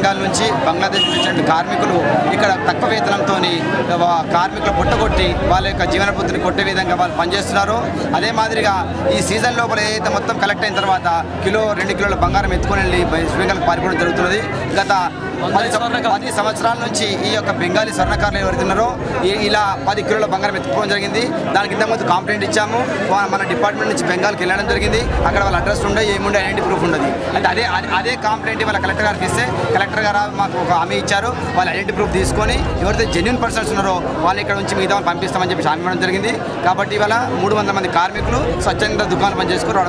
బెంగాల్ నుంచి బంగ్లాదేశ్ నుంచి కార్మికులు ఇక్కడ తక్కువ వేతనంతో కార్మికులు పుట్టగొట్టి వాళ్ళ యొక్క జీవనభృతిని కొట్టే విధంగా వాళ్ళు పనిచేస్తున్నారు అదే మాదిరిగా ఈ సీజన్ లోపల ఏదైతే మొత్తం కలెక్ట్ అయిన తర్వాత కిలో రెండు కిలోల బంగారం ఎత్తుకొని వెళ్ళి శ్రీలంకకు పారిపోవడం జరుగుతున్నది. గత పది సంవత్సరాల నుంచి ఈ యొక్క బెంగాలీ స్వర్ణకారులు ఎవరైతే ఉన్నారో ఇలా పది కిలోల బంగారం ఎత్తుకోవడం జరిగింది. దానికి ఇంతకుముందు కాంప్లైంట్ ఇచ్చాము. మన డిపార్ట్మెంట్ నుంచి బెంగాల్కి వెళ్ళడం జరిగింది. అక్కడ వాళ్ళ అడ్రస్ ఉండే ఏముండే ఐడెంటి ప్రూఫ్ ఉండదు అంటే అదే అదే- అదే కంప్లైంట్ వాళ్ళ కలెక్టర్ గారికి ఇస్తే కలెక్టర్ గారు మాకు ఒక హామీ ఇచ్చారు. వాళ్ళ ఐడెంటి ప్రూఫ్ తీసుకొని ఎవరైతే జెన్యున్ పర్సన్స్ ఉన్నారో వాళ్ళు ఇక్కడ నుంచి మిగతా వాళ్ళు పంపిస్తామని చెప్పి హామీ ఇవ్వడం జరిగింది. కాబట్టి ఇవాళ మూడు వందల మంది కార్మికులు స్వచ్ఛంద దుకాణం పనిచేసుకుని